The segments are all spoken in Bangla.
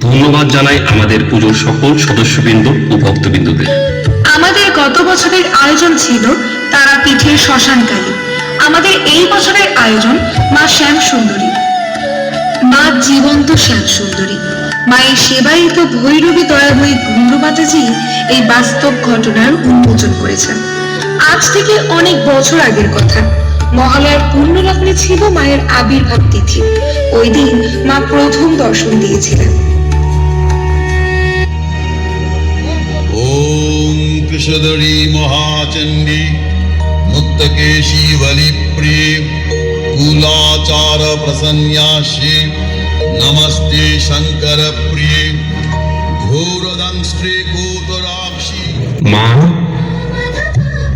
ধন্যবাদ জানাই আমাদের পুজোর সকল সদস্যবৃন্দ ও ভক্তবৃন্দদের আমাদের গত বছরের আয়োজন ছিল তারা পিঠের শ্মশানকালী। আমাদের এই বছরের আয়োজন মা শ্যাম সুন্দরী মা জীবন্ত শ্যাম সুন্দরী মায়ের সেবায়িত ভৈরবী দয়াময়ী গুন্ডমাতাজি এই বাস্তব ঘটনার উন্মোচন করেছেন। আজ থেকে অনেক বছর আগের কথা। মহালয়ার পূর্ণ ছিল মায়ের আবির্ভাব তিথি। ওই দিন মা প্রথম দর্শন দিয়েছিলেন। সুন্দরী মহাচণ্ডী, মুক্তকেশী বলিপ্রিয়, কুলাচার প্রসন্যাসী নমস্তে শঙ্কর প্রিয় ঘোরদং শ্রী কোতরাক্ষী মা,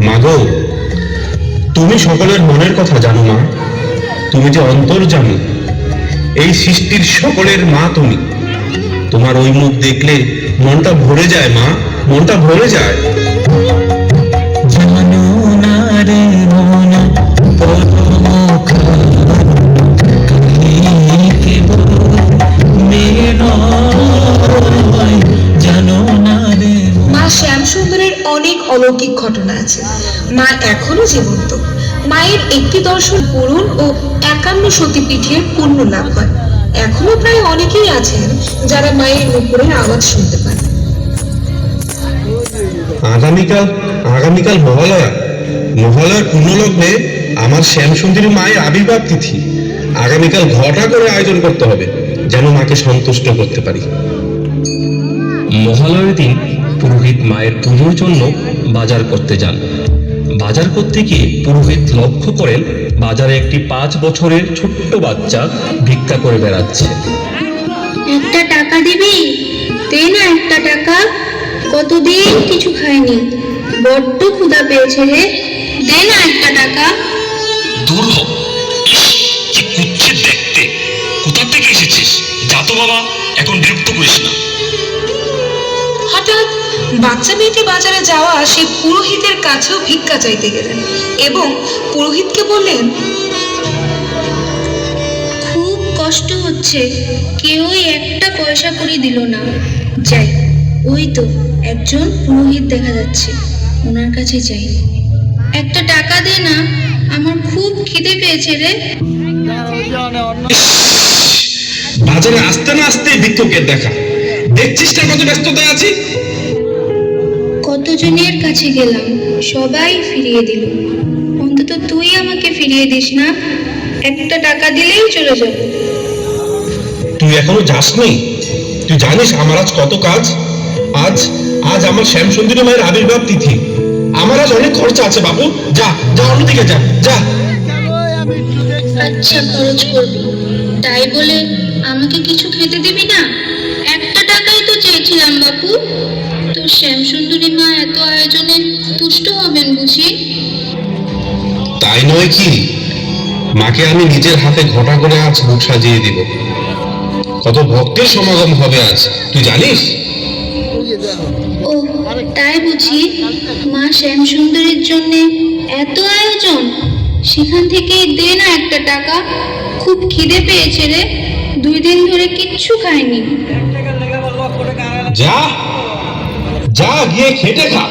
মাগো, তুমি সকলের মনের কথা জানো মা। তুমি যে অন্তর জানো এই সৃষ্টির সকলের মা তুমি। তোমার ওই মুখ দেখলে মনটা ভরে যায় মা, মনটা ভরে যায়। অনেক অলৌকিক ঘটনা আছে। মা এখনও জীবন্ত। মায়ের একটি দর্শন পূরণ ও একান্ন সতীপীঠের পূর্ণ লাভ হয়। এখনও প্রায় অনেকেই আছেন যারা মায়ের উপরের আওয়াজ শুনতে পান। আগামীকাল আগামীকাল মহালয়া। মহালয়ার পূর্ণলগ্নে আমার শ্যামসুন্দরী মায়ের আবির্ভাব তিথি। আগামীকাল ঘটা করে আয়োজন করতে হবে যেন মাকে সন্তুষ্ট করতে পারি। মহালয়ের দিন পুরোহিত মায়ের পুজোর জন্য বাজার করতে যান। বাজার করতে গিয়ে পুরোহিত লক্ষ্য করেন বাজারে একটি পাঁচ বছরের ছোট্ট বাচ্চা ভিক্ষা করে বেড়াচ্ছে। একটা টাকা দিবি? দে না একটা টাকা। কতদিন কিছু খাইনি বড্ড ক্ষুধা পেয়েছে রে। দে না একটা টাকা। দূর হ। ইস, কি কুচ্ছিত দেখতে। কোথা থেকে এসেছিস? যা তো বাবা এখন বিরক্ত করিস না। হঠাৎ বাচ্চা মেয়েটি বাজারে যাওয়া সে পুরোহিতের কাছেও ভিক্ষা চাইতে গেলেন এবং পুরোহিতকে বললেন খুব কষ্ট হচ্ছে। কেউই একটা পয়সা করে দিল না। যাই ওই তো একজন পুরোহিত দেখা যাচ্ছে। ওনার কাছে যাই। একটা টাকা দে না আমার খুব খিদে পেয়েছে রে। বাজারে আসতে না আসতে ভিক্ষুকের দেখা। দেখছিস না কত ব্যস্ততায় আছি? কতজনের কাছে গেলাম সবাই ফিরিয়ে দিল। অন্তত তুই আমাকে ফিরিয়ে দিস না। একটা টাকা দিলেই চলে যাব। তুই এখনও যাসনি? তুই জানিস আমার আজ কত কাজ? আজ আজ আমার শ্যামসুন্দরী মায়ের আবির্ভাব তিথি। আমার আজ অনেক খরচা আছে বাবু। যা যা অন্যদিকে যা যা। আচ্ছা খরচ করবি। তাই বলে আমাকে কিছু খেতে দিবি না? একটা টাকাই তো চেয়েছিলাম বাপু। তো শ্যামসুন্দরী মা এত আয়োজনে তুষ্ট হবেন বুঝি? তাই নয় কি? মাকে আমি নিজের হাতে ঘটা করে আজ মুখ সাজিয়ে দিব। কত ভক্তের সমাগম হবে আজ তুই জানিস? তাই বুঝি মা শ্যাম শ্যামসুন্দরীর জন্য এত আয়োজন। সেখান থেকে দে না একটা টাকা। খুব খিদে পেয়েছে রে। দুই দিন ধরে কিচ্ছু খাইনি যা। যা গিয়ে খেটে খা।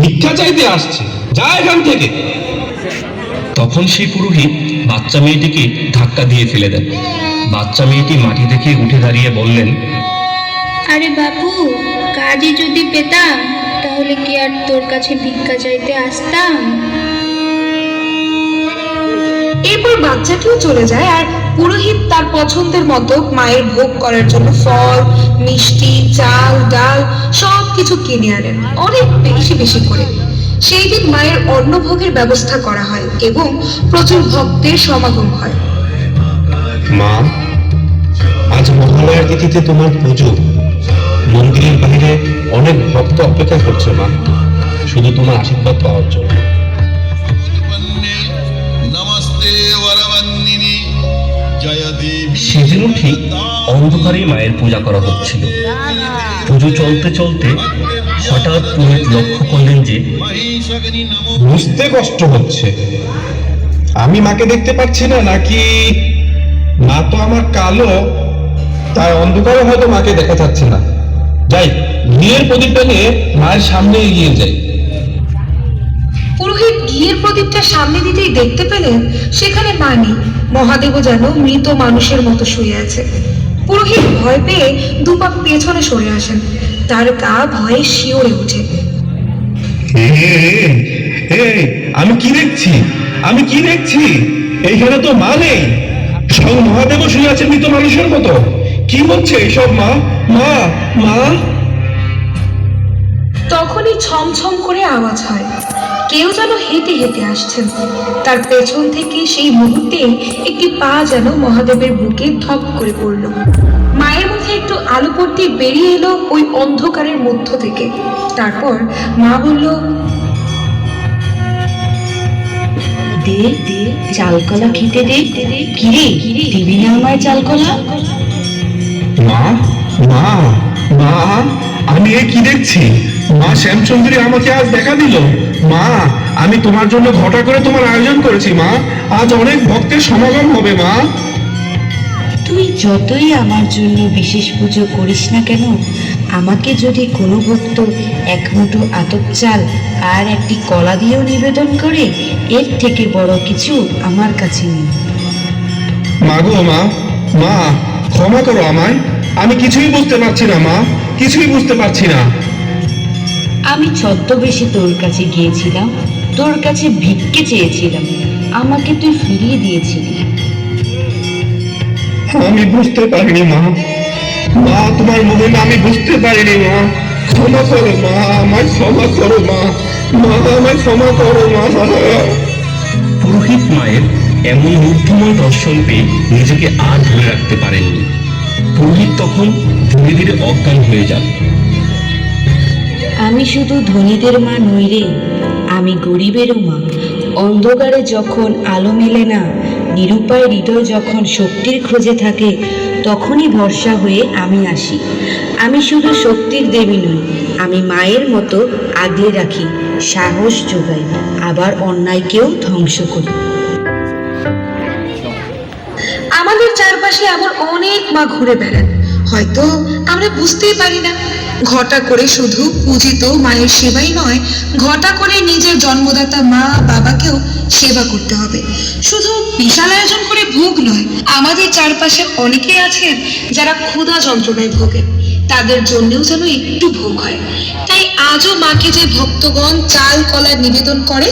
ভিক্ষা চাইতে আসছে। যা এখান থেকে। তখন সেই পুরোহিত বাচ্চা মেয়েটিকে ধাক্কা দিয়ে ফেলে দেন। বাচ্চা মেয়েটি মাটি থেকে উঠে দাঁড়িয়ে বললেন আরে বাপু কাজই যদি পেতাম তাহলে কি আর তোর কাছে ভিক্ষা চাইতে আসতাম? এরপর বাচ্চাটিও চলে যায় আর পুরোহিত তার পছন্দের মতো মায়ের ভোগ করার জন্য ফল মিষ্টি চাল ডাল সব কিছু কিনে আনেন অনেক বেশি বেশি করে। সেই দিন মায়ের অন্নভোগের ব্যবস্থা করা হয় এবং প্রচুর ভক্তের সমাগম হয়। মা আজ মহালয়ার তিথিতে তোমার পুজো। মন্দিরের বাইরে অনেক ভক্ত অপেক্ষা করছে মা। শুধু তোমার আশীর্বাদ পাওয়ার জন্য। সেদিনও ঠিক অন্ধকারে মায়ের পূজা করা হচ্ছিল। পুজো চলতে চলতে হঠাৎ পুরোহিত লক্ষ্য করলেন যে বুঝতে কষ্ট হচ্ছে। আমি মাকে দেখতে পাচ্ছি না, নাকি মা তো আমার কালো, তাই অন্ধকারে হয়তো মাকে দেখা যাচ্ছে না। যাই ঘিয়ের প্রদীপটা নিয়ে মায়ের সামনে এগিয়ে যাই। পুরোহিত ঘিয়ের প্রদীপটা সামনে দিতেই দেখতে পেলেন সেখানে মা নেই মহাদেবও যেন মৃত মানুষের মতো শুয়ে আছে। পুরোহিত ভয় পেয়ে দুপা পেছনে সরে আসেন। তার গা ভয়ে শিওরে ওঠে। আমি কি দেখছি? আমি কি দেখছি? এইখানে তো মা নেই। সব মহাদেব শুয়ে আছে মৃত মানুষের মতো। কি হচ্ছে এইসব মা? মা মা? তখনই ছমছম করে আওয়াজ হয়। কেউ যেন হেঁটে হেঁটে আসছেন। তার পেছন থেকে সেই মুহূর্তে একটি পা যেন মহাদেবের বুকে ধপ করে পড়ল। মায়ের মুখে একটু আলো পড়তে বেরিয়ে এলো ওই অন্ধকারের মধ্য থেকে। তারপর মা বলল দে দে চালকলা খেতে দে। কিরে দিবি না আমায় চালকলা? মা মা মা আমি এ কি দেখছি? মা শ্যামচন্দ্রী আমাকে আজ দেখা দিল। মা আমি তোমার জন্য ঘটা করে তোমার আয়োজন করেছি মা। আজ অনেক ভক্তের সমাগম হবে মা। তুই যতই আমার জন্য বিশেষ পুজো করিস না কেন আমাকে যদি কোনো ভক্ত এক মুঠো আতপ চাল আর একটি কলা দিয়েও নিবেদন করে এর থেকে বড় কিছু আমার কাছে নেই। মা গো মা মা ক্ষমা করো আমায়। আমি কিছুই বুঝতে পারছি না মা। কিছুই বুঝতে পারছি না। আমি ছদ্মবেশে তোর কাছে গিয়েছিলাম। তোর কাছে ভিক্ষে চেয়েছিলাম। আমাকে তুই ফিরিয়ে দিয়েছিলি। আমি বুঝতে পারিনি মা। মা তোমার মহিমা আমি বুঝতে পারিনি মা। ক্ষমা করো মা। আমায় ক্ষমা করো মা। মা আমায় ক্ষমা করো মা। পুরোহিত মায়ের এমন মুগ্ধময় দর্শন পেয়ে নিজেকে আর ধরে রাখতে পারেননি। পুরোহিত তখন ধীরে ধীরে অজ্ঞান হয়ে যান। আমি শুধু ধনীদের মা নই রে, আমি গরিবেরও মা। অন্ধকারে যখন আলো মেলে না, নিরুপায় হৃদয় যখন শক্তির খোঁজে থাকে, তখনই ভরসা হয়ে আমি আসি। আমি শুধু শক্তির দেবী নই, আমি মায়ের মতো আগলে রাখি, সাহস যোগাই, আবার অন্যায়কেও ধ্বংস করি। আমাদের চারপাশে এমন অনেক মা ঘুরে বেড়ান। হয়তো আমরা বুঝতেই পারি না। ঘটা করে শুধু পূজিত মায়ের সেবাই নয়, ঘটা করে নিজের জন্মদাতা মা, বাবাকেও সেবা করতে হবে। শুধু বিশাল আয়োজন করে ভোগ নয়, আমাদের চারপাশে অনেকে আছেন যারা ক্ষুধা যন্ত্রণায় ভোগে তাদের জন্যও যেন একটু ভোগ হয়। তাই আজও মাকে যে ভক্তগণ চাল, কলা নিবেদন করে